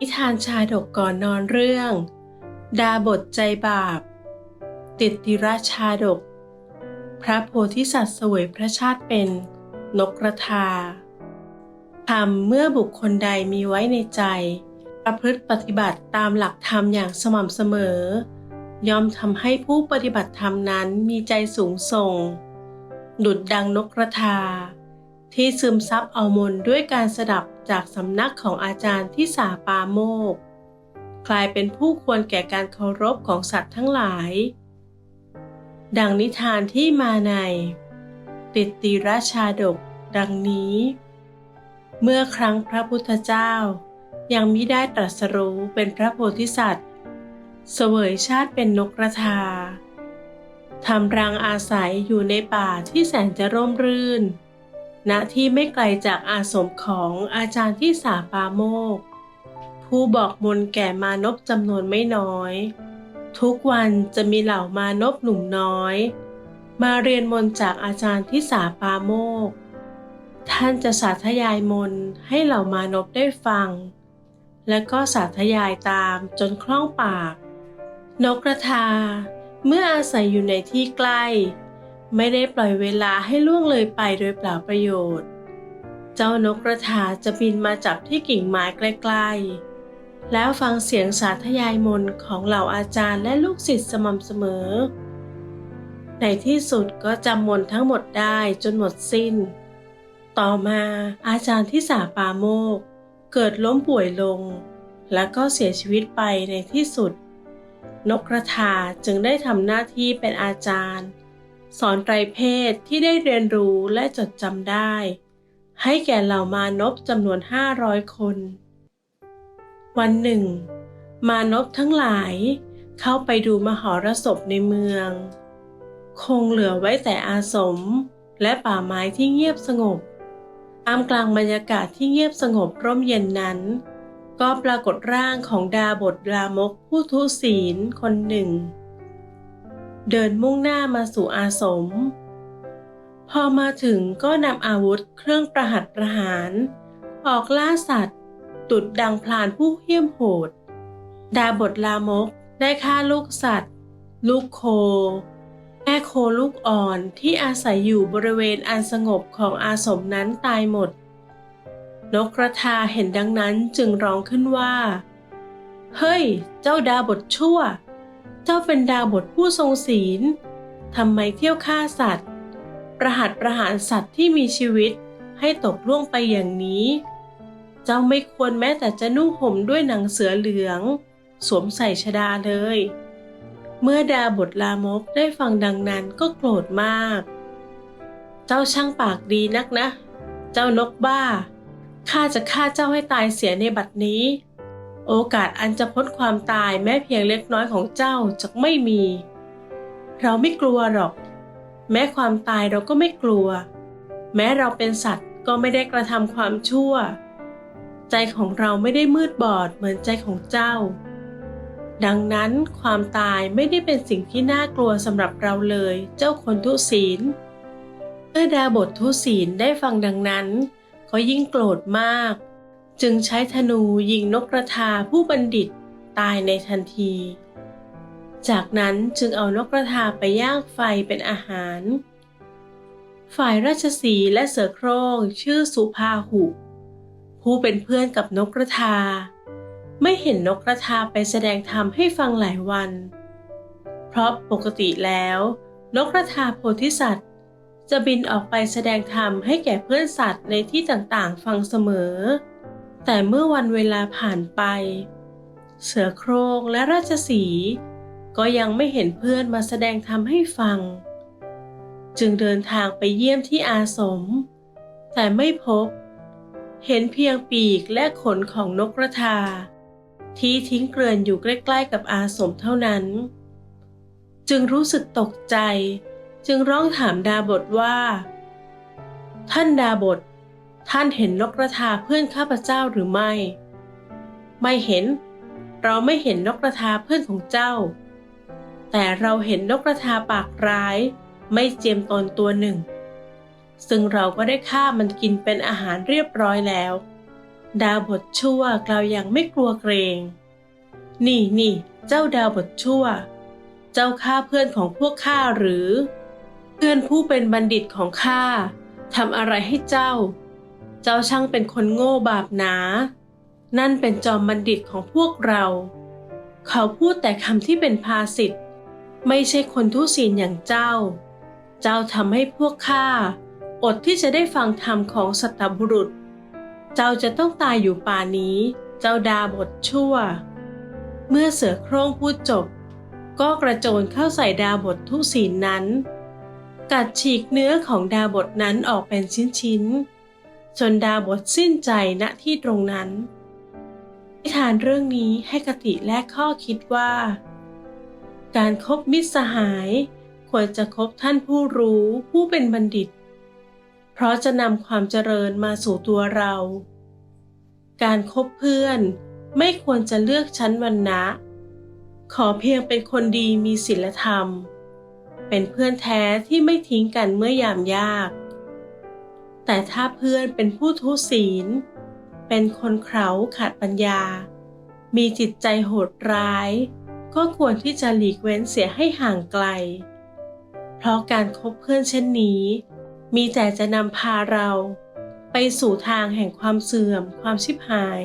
นิทานชาดกก่อนนอนเรื่อง ดาบทใจบาป ติดติราชาดก พระโพธิสัตว์เสวยพระชาติเป็นนกกระทาธรรมเมื่อบุคคลใดมีไว้ในใจ ประพฤติปฏิบัติตามหลักธรรมอย่างสม่ำเสมอ ย่อมทำให้ผู้ปฏิบัติธรรมนั้นมีใจสูงส่ง ดุดดังนกกระทา ที่ซึมซับเอามน์ด้วยการสดับ จากสำนักของอาจารย์ที่สาปาโมก กลายเป็นผู้ควรแก่การเคารพของสัตว์ทั้งหลาย ดังนิทานที่มาใน ติดติราชาดก ดังนี้ เมื่อครั้งพระพุทธเจ้า ยังมิได้ตรัสรู้เป็นพระโพธิสัตว์ เสวยชาติเป็นนกกระทาทำรังอาศัยอยู่ในป่าที่แสนจะร่มรื่น ณที่ไม่ไกลจากอาสมของอาจารย์ที่สาปาโมก ผู้บอกมนแก่มานพจำนวนไม่น้อย ทุกวันจะมีเหล่ามานพหนุ่มน้อย มาเรียนมนจากอาจารย์ที่สาปาโมก ท่านจะสาธยายมนให้เหล่ามานพได้ฟัง และก็สาธยายตามจนคล่องปาก นกกระทา เมื่ออาศัยอยู่ในที่ใกล้ ไม่ได้ปล่อยเวลาให้ล่วงเลยไปโดยเปล่าประโยชน์ เจ้านกกระทาจะบินมาจับที่กิ่งไม้ใกล้ๆ แล้วฟังเสียงสาธยายมนของเหล่าอาจารย์และลูกศิษย์สม่ำเสมอ ในที่สุดก็จำมนทั้งหมดได้จนหมดสิ้น ต่อมาอาจารย์ที่สาปาโมก เกิดล้มป่วยลง และก็เสียชีวิตไปในที่สุด นกกระทาจึงได้ทำหน้าที่เป็นอาจารย์ สอนไตรเพศที่ได้เรียนรู้และจดจำได้ ให้แก่เหล่ามานพจำนวนห้าร้อยคน วันหนึ่ง มานพทั้งหลายเข้าไปดูมหรสพในเมือง คงเหลือไว้แต่อาสมและป่าไม้ที่เงียบสงบอามกลางบรรยากาศที่เงียบสงบร่มเย็นนั้น ก็ปรากฏร่างของดาบทลามกผู้ทุศีลคนหนึ่ง เดินมุ่งหน้ามาสู่อาสม พอมาถึงก็นำอาวุธเครื่องประหัตประหาร ออกล่าสัตว์ ตุดดังพลานผู้เหี้ยมโหด ดาบทลามกได้ฆ่าลูกสัตว์ ลูกโค แม่โคลูกอ่อนที่อาศัยอยู่บริเวณอันสงบของอาสมนั้นตายหมด นกกระทาเห็นดังนั้นจึงร้องขึ้นว่า เฮ้ย เจ้าดาบทชั่ว เจ้าเป็นดาบทผู้ทรงศีลทำไมเที่ยวฆ่าสัตว์ ประหัตประหารสัตว์ที่มีชีวิตให้ตกล่วงไปอย่างนี้ เจ้าไม่ควรแม้แต่จะนุ่งห่มด้วยหนังเสือเหลือง สวมใส่ชดาเลย เมื่อดาบทลามกได้ฟังดังนั้นก็โกรธมาก เจ้าช่างปากดีนักนะ เจ้านกบ้าข้าจะฆ่าเจ้าให้ตายเสียในบัดนี้ โอกาสอันจะพ้นความตายแม้เพียงเล็กน้อยของเจ้าจะไม่มี เราไม่กลัวหรอก แม้ความตายเราก็ไม่กลัว แม้เราเป็นสัตว์ก็ไม่ได้กระทำความชั่ว ใจของเราไม่ได้มืดบอดเหมือนใจของเจ้า ดังนั้นความตายไม่ได้เป็นสิ่งที่น่ากลัวสำหรับเราเลย เจ้าคนทุศีลเมื่อดาบททุศีลได้ฟังดังนั้นก็ยิ่งโกรธมาก จึงใช้ธนูยิงนกกระทาผู้บัณฑิตตายในทันที จากนั้นจึงเอานกกระทาไปย่างไฟเป็นอาหาร ฝ่ายราชสีและเสือโคร่งชื่อสุภาหุ ผู้เป็นเพื่อนกับนกกระทา ไม่เห็นนกกระทาไปแสดงธรรมให้ฟังหลายวัน เพราะปกติแล้ว นกกระทาโพธิสัตว์ จะบินออกไปแสดงธรรมให้แก่เพื่อนสัตว์ในที่ต่างๆ ฟังเสมอ แต่เมื่อวันเวลาผ่านไป เสือโคร่งและราชสีก็ยังไม่เห็นเพื่อนมาแสดงธรรมให้ฟัง จึงเดินทางไปเยี่ยมที่อาสม แต่ไม่พบ เห็นเพียงปีกและขนของนกกระทา ที่ทิ้งเกลื่อนอยู่ใกล้ๆกับอาสมเท่านั้น จึงรู้สึกตกใจ จึงร้องถามดาบทว่า ท่านดาบท ท่านเห็นนกกระทาเพื่อนข้าพเจ้าหรือไม่ ไม่เห็น เราไม่เห็นนกกระทาเพื่อนของเจ้า แต่เราเห็นนกกระทาปากร้าย ไม่เจียมตนตัวหนึ่ง ซึ่งเราก็ได้ฆ่ามันกินเป็นอาหารเรียบร้อยแล้ว ดาวบทชั่วกล่าวอย่างไม่กลัวเกรง นี่นี่เจ้าดาวบทชั่ว เจ้าฆ่าเพื่อนของพวกข้าหรือ เพื่อนผู้เป็นบัณฑิตของข้าทำอะไรให้เจ้า เจ้าช่างเป็นคนโง่บาปหนา นั่นเป็นจอมบัณฑิตของพวกเรา เขาพูดแต่คำที่เป็นภาสิทธ์ไม่ใช่คนทุศีลอย่างเจ้า เจ้าทำให้พวกข้าอดที่จะได้ฟังธรรมของสัตบุรุษ เจ้าจะต้องตายอยู่ป่านี้ เจ้าดาบทชั่ว เมื่อเสือโคร่งพูดจบ ก็กระโจนเข้าใส่ดาบททุศีลนั้น กัดฉีกเนื้อของดาบทนั้นออกเป็นชิ้นๆ จนดาบทสิ้นใจณที่ตรงนั้น นิทานเรื่องนี้ให้คติและข้อคิดว่า การคบมิตรสหายควรจะคบท่านผู้รู้ผู้เป็นบัณฑิต เพราะจะนำความเจริญมาสู่ตัวเรา การคบเพื่อนไม่ควรจะเลือกชั้นวรรณะ ขอเพียงเป็นคนดีมีศีลธรรม เป็นเพื่อนแท้ที่ไม่ทิ้งกันเมื่อยามยาก แต่ถ้าเพื่อนเป็นผู้ทุศีล เป็นคนเขาขาดปัญญา มีจิตใจโหดร้าย ก็ควรที่จะหลีกเว้นเสียให้ห่างไกล เพราะการคบเพื่อนเช่นนี้ มีแต่จะนำพาเรา ไปสู่ทางแห่งความเสื่อมความชิบหาย